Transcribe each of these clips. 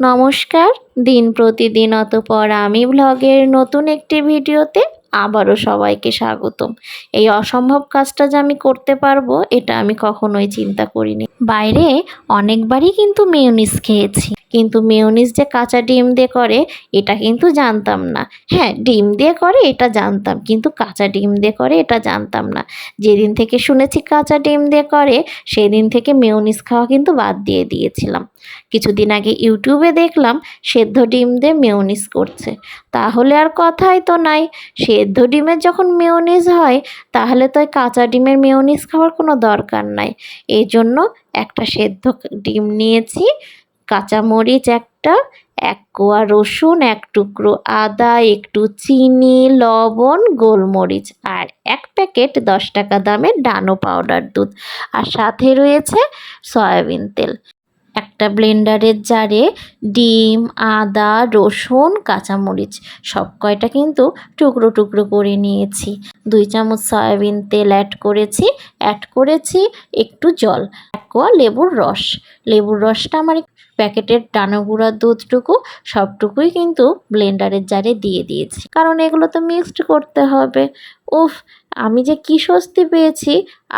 নমস্কার, দিন প্রতিদিন অতপর আমি ব্লগের নতুন একটি ভিডিওতে আবারও সবাইকে স্বাগতম। এই অসম্ভব কাজটা যে আমি করতে পারব, এটা আমি কখনোই চিন্তা করিনি। বাইরে অনেকবারই কিন্তু মেয়োনিজ খেয়েছি। কিন্তু মেয়োনিজ যে কাঁচা ডিম দিয়ে করে, এটা কিন্তু জানতাম না। হ্যাঁ ডিম দিয়ে করে, এটা জানতাম। কিন্তু কাঁচা ডিম দিয়ে করে, এটা জানতাম না। যেদিন থেকে শুনেছি কাঁচা ডিম দিয়ে করে, সেদিন থেকে মেয়োনিজ খাওয়া কিন্তু বাদ দিয়ে দিয়েছিলাম। কিছুদিন আগে ইউটিউবে দেখলাম সেদ্ধ ডিম দিয়ে মেয়োনিজ করছে। তাহলে আর কথাই তো নাই। সেদ্ধ ডিমের যখন মেয়োনিজ হয়, তাহলে তো কাঁচা ডিমের মেয়োনিজ খাওয়ার কোনো দরকার নাই। এই জন্য একটা সেদ্ধ ডিম নিয়েছি, কাঁচামরিচ একটা, এক কোয়া রসুন, এক টুকরো আদা, একটু চিনি, লবণ, গোলমরিচ আর এক প্যাকেট দশ টাকা দামের ডানো পাউডার দুধ। আর সাথে রয়েছে সয়াবিন তেল। একটা ব্লেন্ডারের জারে ডিম, আদা, রসুন, কাঁচামরিচ সব কয়টা কিন্তু টুকরো টুকরো করে নিয়েছি। দুই চামচ সয়াবিন তেল অ্যাড করেছি। অ্যাড করেছি একটু জল, এক কোয়া লেবুর রস। লেবুর রসটা আমার প্যাকেটের ডানো গুঁড়ার দুধটুকু সবটুকুই কিন্তু ব্লেন্ডারের জারে দিয়ে দিয়েছি। কারণ এগুলো তো মিক্সড করতে হবে। উফ, আমি যে কী স্বস্তি পেয়েছি।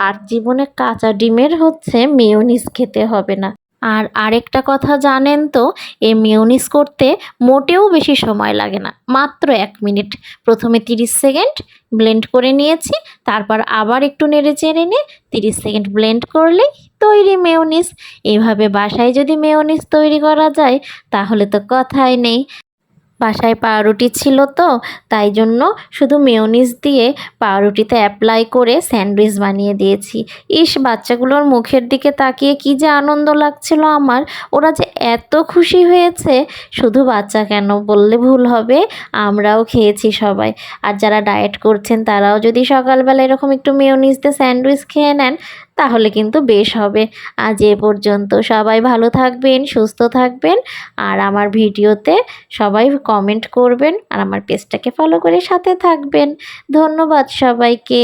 আর জীবনে কাঁচা ডিমের হচ্ছে মেয়োনিজ খেতে হবে না। আর আরেকটা কথা জানেন তো এ মিউনিস করতে মোটেও বেশি সময় লাগে না, মাত্র এক মিনিট। প্রথমে তিরিশ সেকেন্ড ব্লেন্ড করে নিয়েছি, তারপর আবার একটু নেড়ে চেড়ে নিয়ে তিরিশ সেকেন্ড ব্লেন্ড করলেই তৈরি মেয়নিস এভাবে বাসায় যদি মেয়নিস তৈরি করা যায়, তাহলে তো কথাই নেই। বাসায় পাউরুটি ছিল তো, তাই জন্য শুধু মেয়োনিজ দিয়ে পাউরুটিতে অ্যাপ্লাই করে স্যান্ডউইচ বানিয়ে দিয়েছি। ইস, বাচ্চাগুলোর মুখের দিকে তাকিয়ে কি যে আনন্দ লাগছিল আমার। ওরা যে এত খুশি হয়েছে, শুধু বাচ্চা কেন বললে ভুল হবে? আমরাও খেয়েছি সবাই। আর যারা ডায়েট করছেন, তারাও যদি সকালবেলা এরকম একটু মেয়োনিজ দিয়ে স্যান্ডউইচ খেয়ে নেন তাহলে কিন্তু বেশ হবে। আজ এ পর্যন্ত সবাই ভালো থাকবেন, সুস্থ থাকবেন আর আমার ভিডিওতে সবাই কমেন্ট করবেন আর আমার পেজটাকে ফলো করে সাথে থাকবেন। ধন্যবাদ সবাইকে।